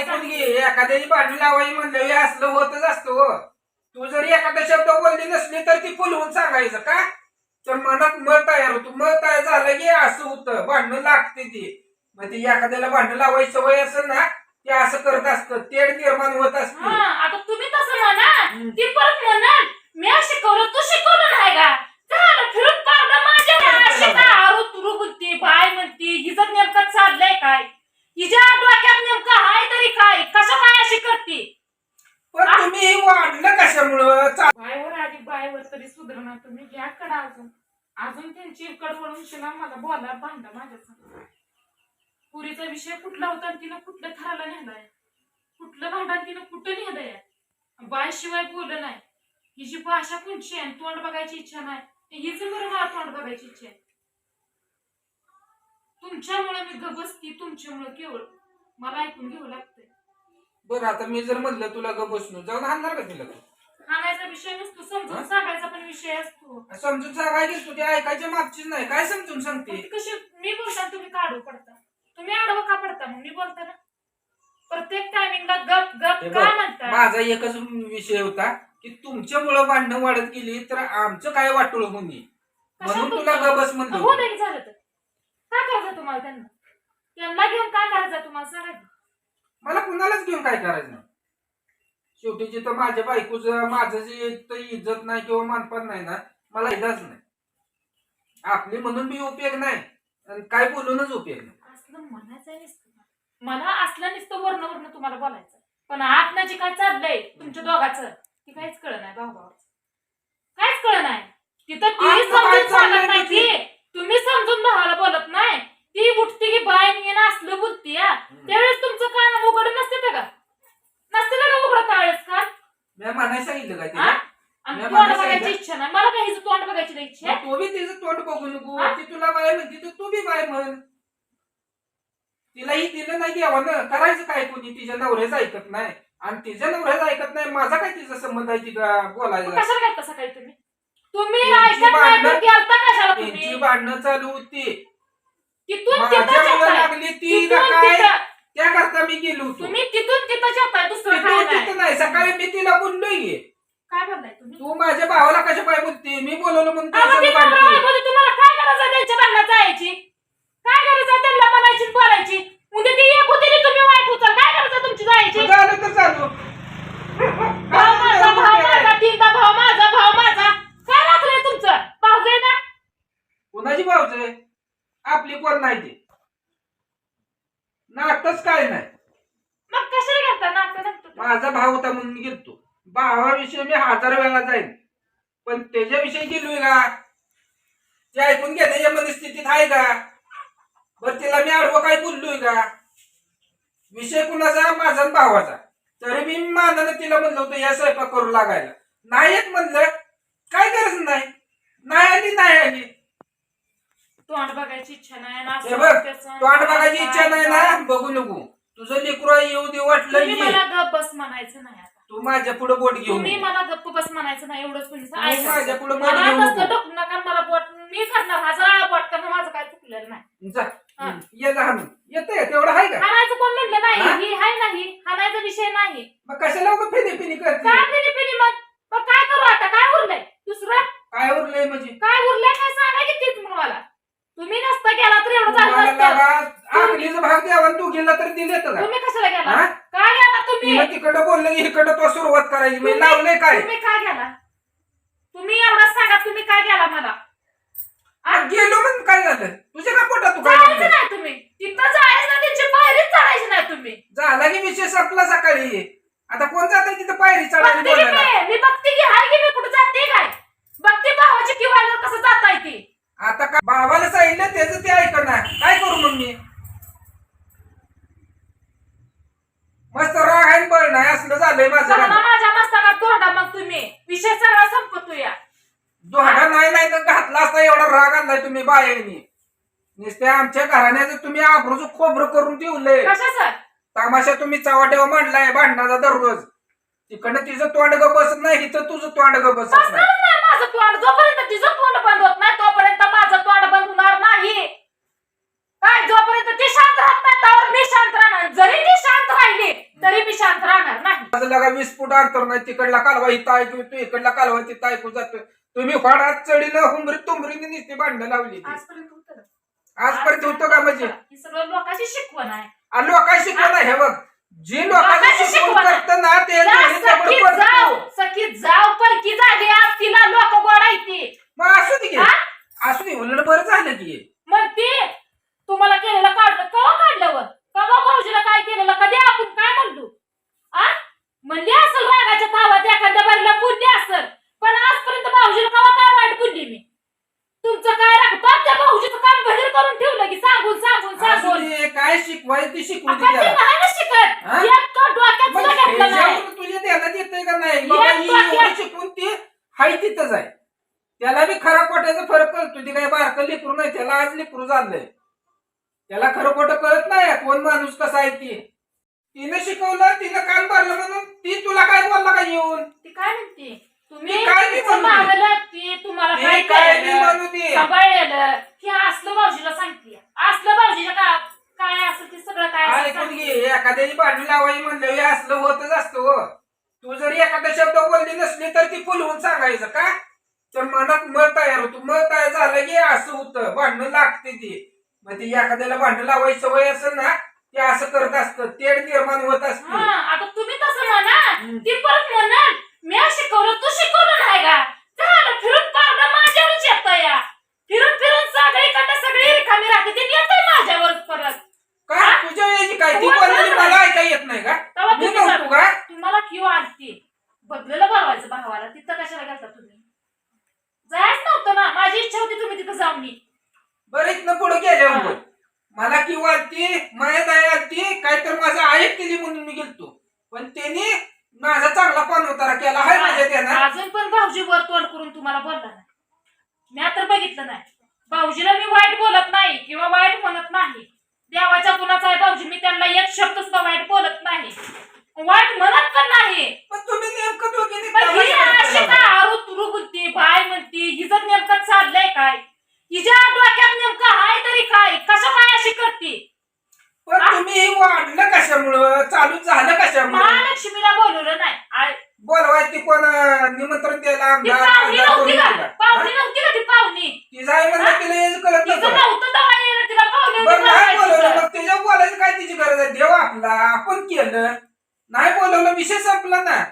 ऐकून घे. एखाद्याची भांडी लावायची म्हणलं असलं होतच असतं हो. तू जरी एखादा शब्द बोलली नसली तर ती फुलवून सांगायचं का? तर मनात मत तयार होतो. मत तयार झालं की असं होतं. भांडणं लागते ती. मग ती एखाद्याला भांडण लावायची सवय असेल ना ते असं करत असतं. तेढ निर्माण होत असत. आता तुम्ही तसं म्हणा. ती परत म्हणाल मी शिकवलं तू शिकवलं नाही का झालं फिरून पावलं माझ्या अशी का आरू तुरू बोलती बाय म्हणती हिचं नेमकं चाललंय काय हिच्या डोक्यात नेमकं हाय तरी काय कसं काय अशी करते पण तुम्ही हे वाढलं कशामुळं चा- बायवर तरी सुधरणार तुम्ही घ्या कडा अजून. अजून त्यांची कडवळून शिला मला बोला भांडा माझ्या पुरीचा विषय कुठला होता तिनं कुठल्या थराला नेलाय? कुठलं भांडण तिनं कुठं नेलंय? बाय शिवाय बोललं नाही. हिची भाषा कोणची आहे? तोंड बघायची इच्छा नाही. हिच बरं मला तोंड बघायची इच्छा आहे. तुमच्यामुळे मी गबसती तुमच्यामुळे केवळ. मला ऐकून घेऊ लागतंय. बरं आता मी जर म्हणलं तुला ग बसणं जाऊन आणणार का तिला तू? हाणायचा विषय नसतो समजून हा? सांगायचा पण विषय असतो. समजून सांगायची तू ते ऐकायच्या मागचीच नाही काय समजून सांगते? मग ती कशी मी बोलता तुम्ही काढू पडता. तुम्ही आडवं का पडता मग मी बोलता ना. प्रत्येक टायमिंगला गप गप हे का म्हणता माझा एकच विषय होता की तुमच्यामुळं भांडणं वाढत गेली तर आमचं काय वाटोळ होणी म्हणून तुला गबस म्हणलं हो नाही झालं तर. काय करायचं तुम्हाला त्यांना? त्यांना घेऊन काय करायचं तुम्हाला सांगा. मला कुणालाच घेऊन काय करायचं? नाही शेवटी जिथं माझ्या बायकोच माझं जे इज्जत नाही किंवा मानपान नाही ना मला इलाच नाही. आपली म्हणून बी उपयोग नाही आणि काय बोलूनच उपयोग नाही. असलं म्हणायचं नसतं मला असलं नुसतं वर्ण वर्ण तुम्हाला बोलायचं. पण आतनं जे काय चाललंय तुमच्या दोघाचं ते काहीच कळ नाही भाऊ भावाचं. काहीच कळ नाही. तिथं ती आतनं काय समजून चाललंय सांगत नाही म्हणजे? ती. तुम्ही समजून भावाला बोलत नाही. ती उठते की बाय मी ना असलं बोलती या त्यावेळेस तुमचं कान उघड नसते का? नसते का उघडं त्यावेळेस का? मी म्हणायला सांगितलं काय हा? तिला आणि मी तोंड म्हणायचं बघायची आहे इच्छा नाही. मला काही हिचं तोंड बघायची नाही इच्छा? आहे. तो बी तिचं तोंड बघू नको. हा? ती तुला बाय म्हणते तर तू बी बाय म्हण. तिलाही दिलं नाही द्यावं ना. करायचं काय कोणी? तिच्या नवऱ्याचं ऐकत नाही. आणि तिच्या नवऱ्याचं ऐकत नाही. माझा काय तिचा संबंध आहे तिला मग बोलायला कशाला गेलता सकाळी तुम्ही? तुम्ही त्यांची ऐकत नाही तर भांडणं- गेलता कशाला त्यांची तुम्ही भांडणं चालू होती. तिथून माझ्या तिथं मुलं. लागली ती काय. त्याकरता मी गेलो होतो. तुम्ही तिथून तिथं जाताय दुसरं तिथं काय नाही तिथं नाही सकाळी मी तिला बोललोय. की, काय बोललाय तुम्ही? तू माझ्या भावाला कशा पाय बोलते? मी बोलवलं म्हणून अहो, तुझ्या ती संग नवरा भांडते. बायकोची तुम्हाला काय गरज आहे त्यांच्या भांडणात जायची काय गरज आहे त्यांना म्हणायची आणि बोलायची उद्या ती एक होती आणि तुम्ही वाईट होता काय गरज आहे तुमची जायची मग झालं तर चालू भाव माझा भाव माझा तीनदा भाव माझा भाव माझा काय राखलंय तुमचं भाऊ आहे ना कोणाची भावच आपली कोण नाही ते नातच काय नाही. मग कशाला घालता? नसतं माझा भाव होता म्हणून गेलतो. भावाविषयी मी हजार वेळा जाईन. पण त्याच्याविषयी गेलोय का? ते ऐकून घेण्याच्या मनस्थितीत आहे का? बर तिला मी आडवं काय बोललोय का? विषय कुणाचा? माझा आणि भावाचा. तरी मी मानानं तिला म्हणलं होतं या स्वयंपाक करू लागायला. नाही येत म्हणलं. काय गरज नाही. नाही आली नाही आली. तोंड बघायची इच्छा नाही ना हे बघ तोंड बघायची इच्छा नाही ना? बघू नको. तुझं लेकरू आहे, येऊ दे वाटलं तुम्ही की. मला गप बस म्हणायचं नाही आता. तू माझ्या पुढे बोट घेऊन तुम्ही मला गप्प बस म्हणायचं नाही एवढंच तुम्ही तू माझ्या पुढे बोट मला नको. मला बोट मी करणार हजार बोट करणं माझं काय चुकलेलं नाही. जा हा. ये तेवढं आहे का? हाणायचं कोण म्हणलं हा? नाही? ही? हाय नाही हाणायचा विषय नाही. मग कशाला उगा फिनी फिनी करते? काय मग? मग काय करू आता? काय उरलंय? दुसरं? काय उरलंय म्हणजे काय उरलंय काय सांगा की तीच मग मला तुम्ही नसता गेला तर एवढं झालं तुम्हाला नसतं लागा आखलीचा भाग द्यावा आणि तू गेला तर दिले का? तुम्ही कशाला गेला हा? काय गेला तुम्ही? तिला तिकडं बोललं की इकडं तो सुरुवात करायची. मी तुम्ही- लावलंय काय? तुम्ही काय गेला? तुम्ही एवढं सांगा तुम्ही काय गेला मला? आ, गेलो म्हणून काय झालं? तुझ्या का पोटात तू काय जायचं म्हणलं? नाही तुम्ही. तिथं जायचं नाही त्यांची पायरीच चढायची नाही तुम्ही. झाला की विषय संपला सकाळी. आता कोण जात तिथं पायरी चढायला बोलायला मी मी बघते की हाय की मी कुठे जाते काय बघते भावाची किंवा कसं जाताय ती आता काय भावाला सांगितलं त्याचं ते ऐकणार काय करू मग मी मस्त राग आहे बळ नाही असलं झालंय माझं चला गाणं. माझ्या मस्तकात तोंडा मग तुम्ही. विषय सगळा संपतो या दोघा नाही नाही तर घातला असता एवढा राग आणलाय तुम्ही बायांनी. नुसते आमच्या घराण्याचं तुम्ही आबरूच खोबरं करून ठेवलंय. कशाचं? तमाशा तुम्ही चवाटेवा मांडलाय भांडणाचा दररोज. तिकडनं तिचं तोंड ग बसत नाही इथं तुझं तोंड ग बसत नाही. माझं तोंड. जोपर्यंत तिचं तोंड बंद होत नाही तोपर्यंत माझं तोंड बंद होणार नाही. काय जोपर्यंत ती शांत राहत नाही त्यावर मी शांत राहणार. जरी ती शांत राहिली लागा वीस फूट अंतर नाही तिकडला कालवा इथं ऐकू तू इकडला कालवा तिथं ऐकू जातो तुम्ही फळात चढीनं हुंबरी तुंबरीने नुसती भांडणं लावली. आजपर्यंत होतं का? आजपर्यंत होतं का म्हणजे ही सगळं लोकांची शिकवण आहे आ, लोकांनी शिकवण आहे हे बघ जी लोकांनी लोकांची शिकवण शिकवण आहे. करतं ना ते जा, नेहमी दगड सखी पडतो. परकी झाली आज तिला लोक मग असू दे की. हा? असू दे उलट बरं झालं की मग ते तुम्हाला केलेलं काढलं कवा काढलं वर कवा भाऊजीला काय केलेलं कधी आपण काय म्हणलो आ म्हणली असेल रागाच्या थावात एखाद्या बारीला बोलली असेल पण आजपर्यंत भाऊजीला कवा काय वाईट बोलली मी तुमचं काय राग बाप त्या भाऊजीचं काम बहिर करून ठेवलं की सांगून सांगून असू सांगून दे काय शिकवायचं ते शिकवू आपण ते त्याला. नाही ना शिकत. हा? डोक्यात मग सुद्धा घेतलं नाही. ह्याच्यावर तुझ्या ध्यानात येतंय का नाही? बाबा ही एवढी शिकून ती हाय तिथंच आहे. त्याला बी खरा खोट्याचा फरक कळतो. ती काही बारकं लेकरू नाही. त्याला आज लेकरू झालंय. त्याला खरं खोटं कळत नाही कोण माणूस कसा आहे ती? तिनं शिकवलं तिनं कान भरलं म्हणून ती तुला काय बोलला का येऊन? ती काय म्हणते? तुम्ही ती काय बी तिचं. मागलं ती तुम्हाला ती काय काय बी केलेलं? म्हणू दे सांभाळलेलं? की असलं भाऊजीला सांगते. असलं भाऊजीला का काय असेल ते सगळं काय असेल ऐकून एखाद्याची भांडण लावायची म्हणलं हे असलं होतच असतं हो. तू जरी एखादा शब्द बोलली नसली तर ती फुलवून सांगायचं का? तर मनात मत तयार होतो. मत तयार झालं की असं होतं. भांडणं लागते ती. मग ती एखाद्याला भांडण लावायची सवय असेल ना ते असं करत असतं. तेड निर्माण होत हा असते आता तुम्ही तसं म्हणा. हम्म. ती परत म्हणाल मी शिकवलं तू शिकवलं नाही का झालं फिरून पावलं माझ्यावरच येतं या फिरून फिरून सगळीकडे सगळी रिकामी राहते ती येतंय माझ्यावरच परत काय तुझ्या वेळी काय ती बोल बोललेली ना. मला ऐका येत नाही का तेव्हा मी तुम्ही नव्हतो का तुम्हाला क्यू आलती बदलेलं बोलवायचं भावाला तिथं कशाला घालता तुम्ही जायच नव्हतं ना माझी इच्छा तिथं जाऊन ये. बरं इथनं पुढे गेले हा. मला किंवा आलती मायात आहे आलती काय तर माझं ऐक केली म्हणून मी गेलतो. पण त्यांनी माझा चांगला पान उतारा केला. आहे माझ्या त्यानं. अजून पण भाऊजी वर तोंड करून तुम्हाला बोलला नाही. मी तर बघितलं नाही. भाऊजीला मी वाईट बोलत नाही किंवा वाईट म्हणत नाही. देवाच्या गुणाचा आहे भाऊजी. मी त्यांना एक शब्द सुद्धा वाईट बोलत नाही. वाईट म्हणत पण नाही. पण तुम्ही नेमकं दोघींनी पण ही तमाशा अशी केला. का आरू तुरू बोलते बाय म्हणते हिचं नेमकं चाललंय काय? हिच्या डोक्यात नेमकं आहे तरी काय? कसं काय अशी करते? पण तुम्ही हे वाढलं कशामुळं? चालू झालं कशामुळं? महालक्ष्मीला बोलवलं नाही. आय- बोलवाय ती कोण अं, निमंत्रण द्यायला ती आमदार पाहुणी खासदार नव्हती का? दिला. पाहुणी? नव्हती का ती पाहुणी? ती जाय म्हणलं तिला यायचं कळत तिचं नव्हतं. नव्हतं दवा यायला तिला पाहुणे बरं नाही बोलवलं. बोलवायचं. मग त्याच्या बोलायचं काय तिची गरज आहे? देव आपला आपण केलं. नाही बोलवलं विषय संपला ना.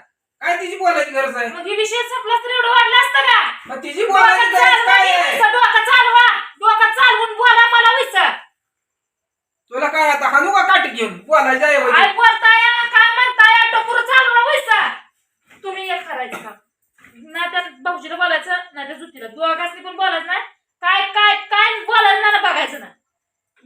काय तिची बोलायची गरज आहे? मग ही विषय संपला तर एवढं वाढलं असतं का? मग तिची बोलायची डोकं गरज चालवा काय की आहे डोकं चालवा. डोकं चालवून बोला मला विचार तुला काय आता हाणू का काठी घेऊन? ऐवजी काय बोलताय काय म्हणताय? टोकरू चालवा विचार तुम्ही एक करायचं का नाही तर भाऊजीला बोलायचं नाही तर जुतीला. दोघांनी पण बोलायचं नाही. काय काय काय बोलायचं नाही ना बघायचं ना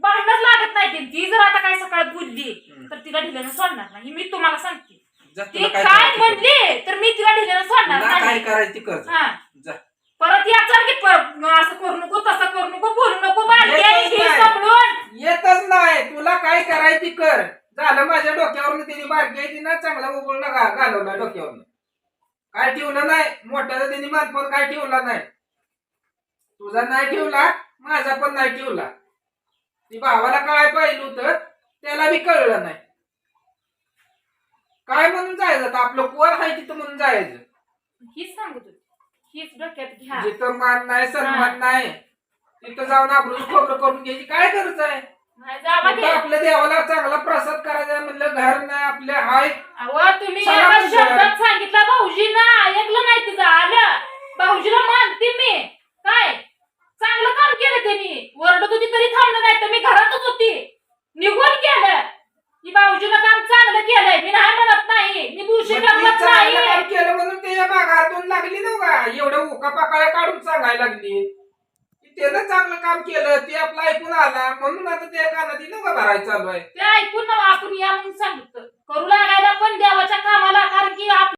भांडणच लागत नाही ती. ती जर आता काय सकाळ बोलली. तर तिला ढिल्यानं सोडणार नाही. मी तुम्हाला सांगते. जा, ती तुला काय काय करायचं ते कर. म्हणली? तर मी तिला ढिल्यानं सोडणार तुला काय नाही करायचं ते कर जा. हा. जा. परत याचा की प- असं करू नको तसं करू नको बोलू नको येतच नाही. सांभाळून. येतच नाही. तुला काय करायची कर झालं माझ्या डोक्यावरनं तिने बारकी आहे तिनं चांगला उघडला घा घालवला डोक्यावरनं. काय ठेवलं नाही? मोठ्याचा तिने मातपण काय ठेवला नाही? तुझा नाही ठेवला माझा पण नाही ठेवला. ती भावाला काय पाहिलं होतं त्याला बी कळलं नाही. काय म्हणून जायचं? आता आपलं कोण आहे तिथं म्हणून जायचं? हीच सांगत होती. हीच डोक्यात घ्या. जिथं मान नाही सन्मान नाही तिथं जाऊन आपण खोबरं करून घ्यायची काय गरज आहे? नाही जावा आपल्या देवाला चांगला प्रसाद करायचा आहे म्हणलं घर नाही आपले हाय. अहो तुम्ही चला एका म्हणजे. शब्दात सांगितलं भाऊजींना ऐकलं नाही तुझं आलं. भाऊजीला मानते मी. काय? चांगलं काम केलं त्यांनी. वरडत होती तरी थांबलं नाही तर मी घरातच होती. निघून केलं की भाऊजीनं काम चांगलं केलंय मी नाही म्हणत नाही मी ती करत चांगलं नाही केलं म्हणून त्याच्या मागातून लागली ना का एवढं उका पाकाळ्या काढून सांगायला लागली. की त्यानं चांगलं काम केलं ते आपलं ऐकून आला. म्हणून आता त्या कानात नका भरायचं चालू आहे. ते ऐकून ना आपण या म्हणून सांगितलं. करू लागायला पण देवाच्या कामाला कारण की आप